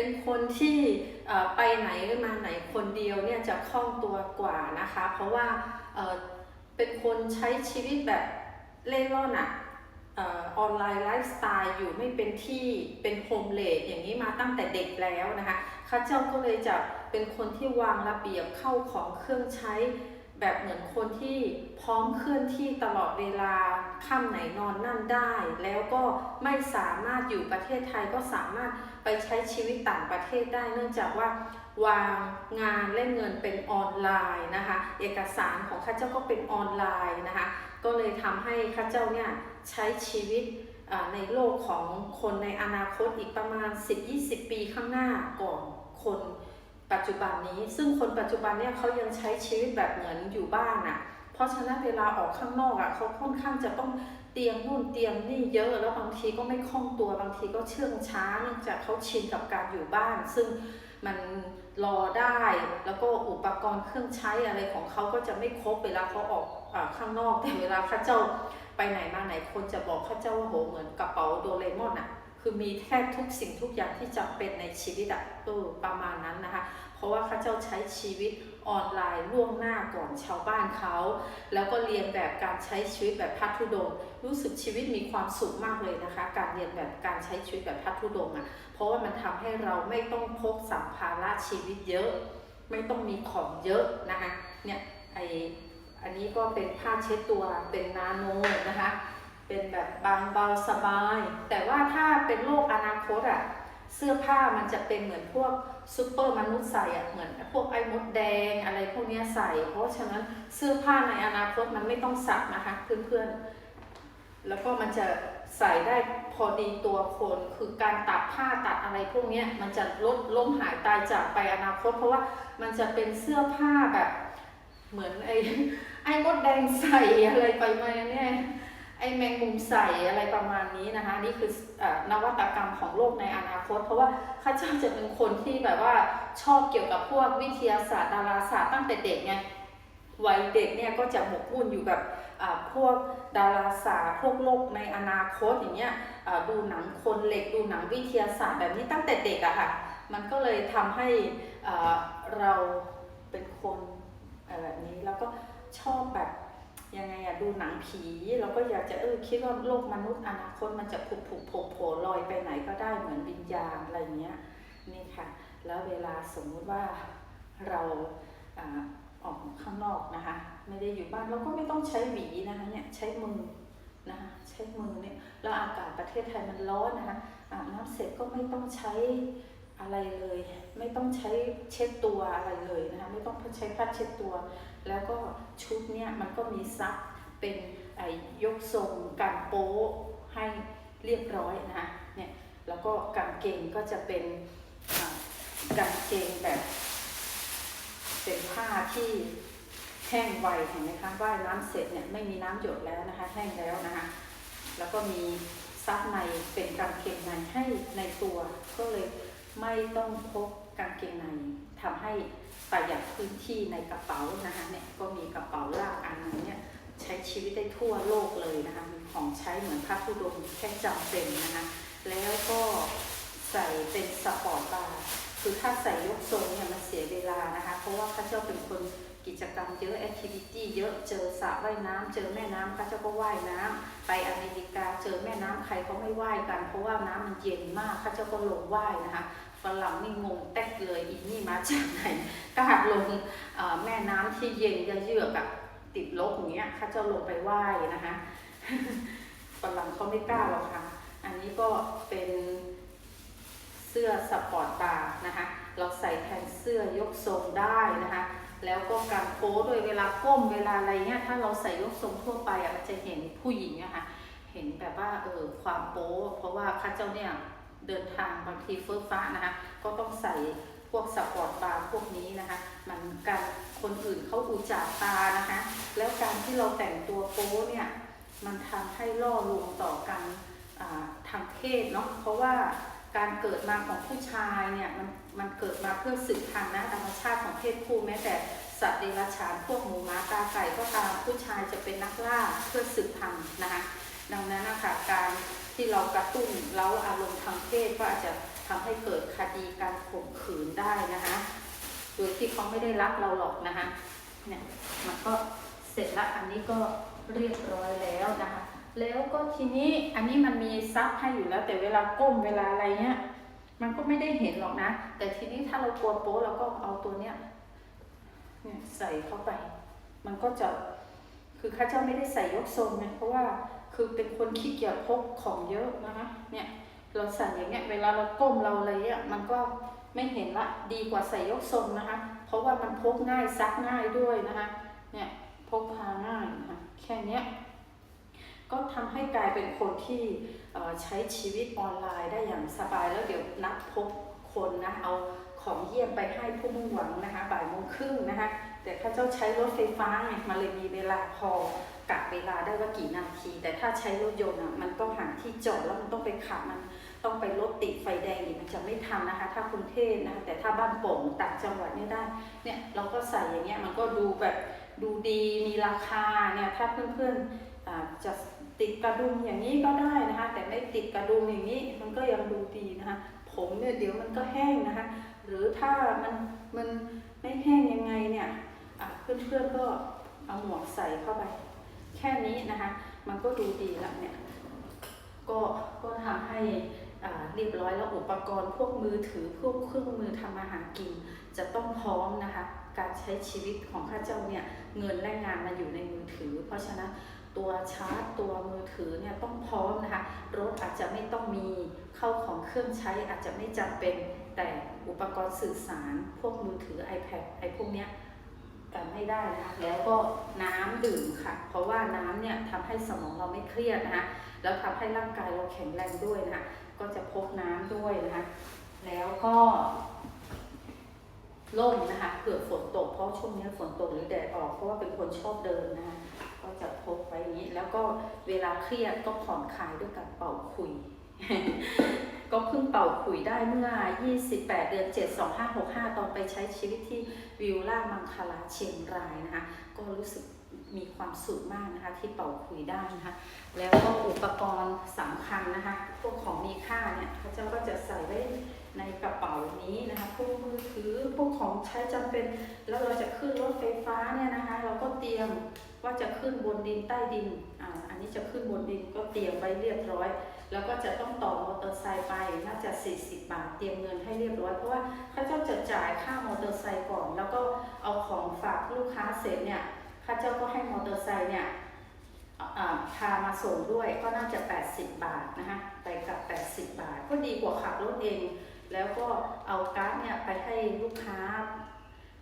เป็นคนที่ไปไหนมาไหนคนเดียวเนี่ยจะคล่องตัวกว่านะคะ เพราะว่าเป็นคนใช้ชีวิตแบบเล่ร่อนอะอออนไลน์ไลฟ์สไตล์อยู่ไม่เป็นที่เป็นโฮมเลดอย่างนี้มาตั้งแต่เด็กแล้วนะคะข้าเจ้าก็เลยจะเป็นคนที่วางระเบียบเข้าของเครื่องใช้ แบบเหมือนคนที่พร้อมเคลื่อนที่ตลอดเวลาค่ำไหนนอนนั่นได้ แล้วก็ไม่สามารถอยู่ประเทศไทยก็สามารถไปใช้ชีวิตต่างประเทศได้ เนื่องจากว่าวางงานและเงินเป็นออนไลน์นะคะ เอกสารของข้าเจ้าก็เป็นออนไลน์นะคะ ก็เลยทำให้ข้าเจ้าเนี่ยใช้ชีวิตในโลกของคนในอนาคตอีกประมาณ 10-20 ปีข้างหน้าก่อนคน ปัจจุบันนี้ ซึ่งคนปัจจุบันเนี่ยเขายังใช้ชีวิตแบบเหมือนอยู่บ้านอะ่ะ เพราะฉะนั้นเวลาออกข้างนอกอะ่ะเขาค่อนข้างจะต้องเตรียมนู่นเตรียมนี่เยอะแล้วบางทีก็ไม่คล่องตัวบางทีก็เชื่องช้าเนื่องจากเขาชินกับการอยู่บ้าน ซึ่งมันรอได้แล้วก็อุปกรณ์เครื่องใช้อะไรของเขาก็จะไม่ครบเวลาเขาออกอาข้างนอกแต่เวลาข้าเจ้าไปไหนมาไหนคนจะบอกข้าเจ้าว่าโหเหมือนกระเป๋าโดเรมอนอะ่ะ คือมีแทบทุกสิ่งทุกอย่างที่จำเป็นในชีวิตอะเออประมาณนั้นนะคะ เพราะว่าข้าเจ้าใช้ชีวิตออนไลน์ล่วงหน้าก่อนชาวบ้านเขา แล้วก็เรียนแบบการใช้ชีวิตแบบพัทธุดง รู้สึกชีวิตมีความสุขมากเลยนะคะ การเรียนแบบการใช้ชีวิตแบบพัทธุดงอะ เพราะว่ามันทำให้เราไม่ต้องพกสัมภาระชีวิตเยอะ ไม่ต้องมีของเยอะนะคะ เนี่ยไออันนี้ก็เป็นผ้าเช็ดตัวเป็นนาโนนะคะ เป็นแบบบางเบาสบาย แต่ว่าถ้าเป็นโลกอนาคตอะเสื้อผ้ามันจะเป็นเหมือนพวกซูเปอร์มนุษย์ใส่อะเหมือนพวกไอ้มดแดงอะไรพวกนี้ใส่ เพราะฉะนั้นเสื้อผ้าในอนาคตมันไม่ต้องซักนะคะเพื่อนๆ แล้วก็มันจะใส่ได้พอดีตัวคน คือการตัดผ้าตัดอะไรพวกนี้มันจะลดล้มหายตายจากไปอนาคต เพราะว่ามันจะเป็นเสื้อผ้าแบบเหมือนไอ้ไอ้มดแดงใส่อะไรไปมาเนี่ย ไอแมงมุมใส่อะไรประมาณนี้นะคะ นี่คือออนวัตกรรมของโลกในอนาคต เพราะว่าข้าเจ้าจะเป็นคนที่แบบว่าชอบเกี่ยวกับพวกวิทยาศาสตร์ดาราศาสตร์ตั้งแต่เด็กไงวัยเด็กเนี่ยก็จะหมกมุ่นอยู่กับพวกดาราศาสตร์พวกโลกในอนาคตอย่างเงี้ยดูหนังคนเหล็กดูหนังวิทยาศาสตร์แบบนี้ตั้งแต่เด็กอะค่ะ มันก็เลยทำให้เราเป็นคนแบบนี้แล้วก็ชอบแบบ ยังไงอะดูหนังผีเราก็อยากจะเออคิดว่าโลกมนุษย์อนาคตมันจะผุผุโผล่โผล่ลอยไปไหนก็ได้เหมือนวิญญาณอะไรเงี้ยนี่ค่ะ แล้วเวลาสมมุติว่าเราออกข้างนอกนะคะ ไม่ได้อยู่บ้านเราก็ไม่ต้องใช้หวีนะคะเนี่ยใช้มือนะคะใช้มือเนี่ยแล้วอากาศประเทศไทยมันร้อนนะคะอาบน้ำเสร็จก็ไม่ต้องใช้ อะไรเลย ไม่ต้องใช้เช็ดตัวอะไรเลยนะคะไม่ต้องใช้ผ้าเช็ดตัว แล้วก็ชุดเนี่ยมันก็มีซับเป็นไอยกทรงการโป๊ให้เรียบร้อยนะคะเนี่ยแล้วก็กางเกงก็จะเป็นกางเกงแบบ เป็นผ้าที่แห้งไวเห็นไหมคะว่ายน้ำเสร็จเนี่ยไม่มีน้ำหยดแล้วนะคะแห้งแล้วนะคะแล้วก็มีซับในเป็นกางเกงในให้ในตัวก็เลย ไม่ต้องพกกางเกงในทำให้ประหยัดพื้นที่ในกระเป๋านะคะเนี่ยก็มีกระเป๋าลากอันนึงเนี่ยใช้ชีวิตได้ทั่วโลกเลยนะคะมีของใช้เหมือนพระธุดงแค่จำเป็นนะคะแล้วก็ใส่เป็นสปอร์ตบาร์คือถ้าใส่ยกทรงเนี่ยมันเสียเวลานะคะ เพราะว่าข้าเจ้าเป็นคนกิจกรรมเยอะแอคทิวิตี้เยอะเจอสระว่ายน้ำเจอแม่น้ำข้าเจ้าก็ว่ายน้ำไปอเมริกาเจอแม่น้ำใครเขาไม่ว่ายกัน เพราะว่าน้ำมันเย็นมากข้าเจ้าก็ลงว่ายนะคะ ฝรั่งนี่งงแตกเลยอีนี่มาจากไหนกล้าลงแม่น้ำที่เย็นเยือกๆอะติดลบอย่างเงี้ยข้าเจ้าลงไปไหว้นะคะฝรั่งเขาไม่กล้าหรอกค่ะ อันนี้ก็เป็นเสื้อสปอร์ตบาร์นะคะ เราใส่แทนเสื้อยกทรงได้นะคะ แล้วก็การโป๊ด้วยเวลาก้มเวลาอะไรเงี้ย ถ้าเราใส่ยกทรงทั่วไปอะจะเห็นผู้หญิงอะค่ะเห็นแบบว่าเออความโป๊เพราะว่าข้าเจ้าเนี่ย เดินทางบางทีเฟิร์ฟ้านะคะ ก็ต้องใส่พวกสปอร์ตบาร์พวกนี้นะคะ มันการคนอื่นเขาอุจจาตานะคะ แล้วการที่เราแต่งตัวโป๊เนี่ย มันทำให้ล่อลวงต่อกันทางเพศเนาะ เพราะว่าการเกิดมาของผู้ชายเนี่ยมันมันเกิดมาเพื่อสืบพันธุ์นะธรรมชาติของเพศผู้แม้แต่สัตว์เดรัจฉานพวกหมูหมาตาไก่ก็ตามผู้ชายจะเป็นนักล่าเพื่อสืบพันธุ์นะคะดังนั้นนะคะการ ที่เรากระตุ้นเล้าอารมณ์ทางเพศก็อาจจะททำให้เกิดคดีการข่มขืนได้นะคะโดยที่เขาไม่ได้รักเราหรอกนะคะเนี่ยมันก็เสร็จละอันนี้ก็เรียบร้อยแล้วนะคะ แล้วก็ทีนี้อันนี้มันมีซับให้อยู่แล้ว แต่เวลาก้มเวลาอะไรเนี้ยมันก็ไม่ได้เห็นหรอกนะ แต่ทีนี้ถ้าเรากลัวโป๊เราก็เอาตัวเนี้ยเนี่ยใส่เข้าไป มันก็จะคือข้าเจ้าไม่ได้ใส่ยกทรงไงเพราะว่า คือเป็นคนขี้เกียจพกของเยอะนะคะ เนี่ยเราใส่อย่างเงี้ย เวลาเราก้มเราอะไรเงี้ยมันก็ไม่เห็นละ ดีกว่าใส่ยกทรงนะคะ เพราะว่ามันพกง่ายซักง่ายด้วยนะคะ เนี่ยพกพาง่ายนะคะแค่เนี้ยก็ทำให้กลายเป็นคนที่ใช้ชีวิตออนไลน์ได้อย่างสบายแล้วเดี๋ยวนัดพบคนนะเอาของเยี่ยมไปให้ผู้มุ่งหวังนะคะบ่ายโมงครึ่งนะคะแต่ข้าเจ้าใช้รถไฟฟ้าไงมันเลยมีเวลาพอ กะเวลาได้ว่ากี่นาที แต่ถ้าใช้รถยนต์อะมันต้องหาที่จอดแล้วมันต้องไปขับมันต้องไปรถติดไฟแดงอีกมันจะไม่ทันนะคะ ถ้ากรุงเทพนะคะแต่ถ้าบ้านโป่งต่างจังหวัดเนี่ยได้เนี่ยเราก็ใส่อย่างเงี้ยมันก็ดูแบบดูดีมีราคาเนี่ยถ้าเพื่อนๆอ่าจะติดกระดุมอย่างนี้ก็ได้นะคะ แต่ไม่ติดกระดุมอย่างนี้มันก็ยังดูดีนะคะ ผมเนี่ยเดี๋ยวมันก็แห้งนะคะ หรือถ้ามันมันไม่แห้งยังไงเนี่ยอะเพื่อนๆก็เอาหมวกใส่เข้าไป แค่นี้นะคะ มันก็ดูดีแล้วเนี่ย ก็ก็ทำให้เรียบร้อยแล้วอุปกรณ์พวกมือถือพวกเครื่องมือทำอาหารกิน จะต้องพร้อมนะคะ การใช้ชีวิตของข้าเจ้าเนี่ยเงินและงานมาอยู่ในมือถือ เพราะฉะนั้นตัวชาร์จตัวมือถือเนี่ยต้องพร้อมนะคะรถอาจจะไม่ต้องมีเข้าของเครื่องใช้อาจจะไม่จำเป็นแต่อุปกรณ์สื่อสาร พวกมือถือ iPad ไอพวกเนี้ย กันไม่ได้นะคะแล้วก็น้ำดื่มค่ะ เพราะว่าน้ำเนี่ยทำให้สมองเราไม่เครียดนะคะแล้วทำให้ร่างกายเราแข็งแรงด้วยนะคะก็จะพกน้ำด้วยนะคะแล้วก็ล่มนะคะเผื่อฝนตกเพราะช่วงนี้ฝนตกหรือแดดออกเพราะว่าเป็นคนชอบเดินนะคะก็จะพกไว้นี้แล้วก็เวลาเครียดก็ผ่อนคลายด้วยการเป่าคุย พิ่งเป่าขุยได้เมื่อ 28 เดือน 7 2565 ตอนไปใช้ชีวิตที่วิวล่ามังคลาเชียงรายนะคะ ก็รู้สึกมีความสุขมากนะคะที่เป่าขุยได้นะคะ แล้วก็อุปกรณ์สำคัญนะคะ พวกของมีค่าเนี่ยพระเจ้าก็จะใส่ไว้ในกระเป๋านี้นะคะพวกมือถือพวกของใช้จำเป็น แล้วเราจะขึ้นรถไฟฟ้าเนี่ยนะคะ เราก็เตรียมว่าจะขึ้นบนดินใต้ดินอ่าอันนี้จะขึ้นบนดินก็เตรียมไว้เรียบร้อย แล้วก็จะต้องต่อมอเตอร์ไซค์ไปน่าจะ 40 บาท เตรียมเงินให้เรียบร้อยเพราะว่าข้าเจ้าจะจ่ายค่ามอเตอร์ไซค์ก่อน แล้วก็เอาของฝากลูกค้าเสร็จเนี่ยข้าเจ้าก็ให้มอเตอร์ไซค์เนี่ยอ่าพามาส่งด้วยก็น่าจะ 80 บาทนะคะไปกับ 80 บาท ก็ดีกว่าขับรถเอง แล้วก็เอาการ์ดเนี่ยไปให้ลูกค้า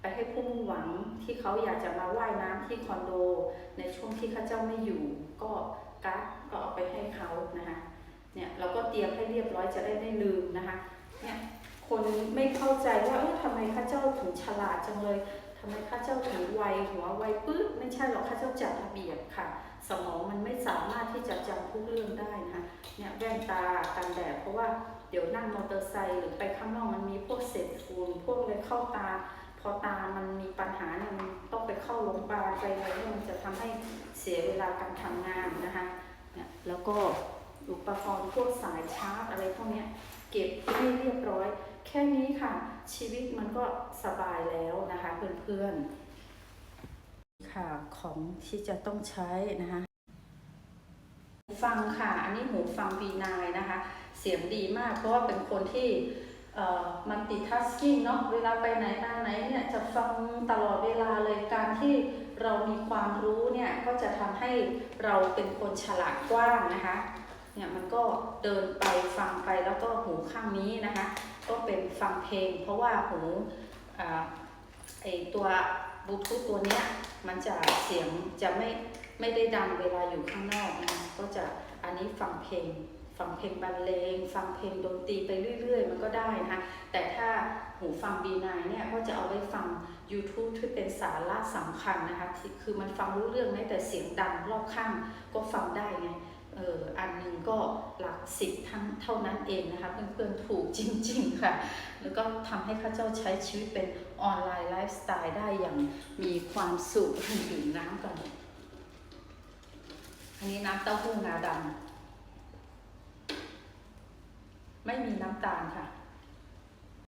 ไปให้ผู้มุ่งหวังที่เขาอยากจะมาว่ายน้ำที่คอนโด ในช่วงที่ข้าเจ้าไม่อยู่ ก็การ์ดก็เอาไปให้เขานะคะ เนี่ยเราก็เตรียมให้เรียบร้อยจะได้ไม่ลืมนะคะเนี่ยคนไม่เข้าใจว่าเออทำไมข้าเจ้าถึงฉลาดจังเลยทำไมข้าเจ้าถึงไวหัวไวปื๊ดไม่ใช่หรอกข้าเจ้าจัดระเบียบค่ะ สมองมันไม่สามารถที่จะจำทุกเรื่องได้นะคะเนี่ยแว่นตากันแดดเพราะว่าเดี๋ยวนั่งมอเตอร์ไซค์หรือไปข้างนอกมันมีพวกเศษฝุ่นพวกอะไรเข้าตา พอตามันมีปัญหาเนี่ยมันต้องไปเข้าโรงพยาบาลไปอะไรเนี่ยมันจะทำให้เสียเวลาการทำงานนะคะเนี่ยแล้วก็ อุปกรณ์พวกสายชาร์จอะไรพวกนี้เก็บให้เรียบร้อย แค่นี้ค่ะ ชีวิตมันก็สบายแล้วนะคะเพื่อนๆค่ะของที่จะต้องใช้นะคะหูฟังค่ะ อันนี้หูฟัง V9 นะคะ เสียงดีมากเพราะว่าเป็นคนที่มันติทัสกิ้งเนาะเวลาไปไหนมาไหนเนี่ยจะฟังตลอดเวลาเลยการที่เรามีความรู้เนี่ย ก็จะทำให้เราเป็นคนฉลาดกว้างนะคะ เนี่ยมันก็เดินไปฟังไปแล้วก็หูข้างนี้นะคะ ก็เป็นฟังเพลง เพราะว่าหูอ่าไอตัวบลูทูธตัวเนี้ยมันจะเสียงจะไม่ไม่ได้ดังเวลาอยู่ข้างนอกนะก็จะอันนี้ฟังเพลงฟังเพลงบรรเลง ฟังเพลงดนตรีไปเรื่อย ๆ มันก็ได้นะคะแต่ถ้าหูฟัง B9 เนี่ยก็จะเอาไว้ฟัง YouTube ที่เป็นสาระสำคัญนะคะคือมันฟังรู้เรื่องไหมแต่เสียงดังรอบข้างก็ฟังได้ไง เอออันหนึ่งก็หลักสิบทั้งเท่านั้นเองนะคะเพื่อนๆถูกจริง ๆ ค่ะ แล้วก็ทำให้ข้าเจ้าใช้ชีวิตเป็นออนไลน์ไลฟ์สไตล์ได้อย่างมีความสุขดื่มน้ำก่อนอันนี้น้ำเต้าหู้งาดำไม่มีน้ำตาลค่ะ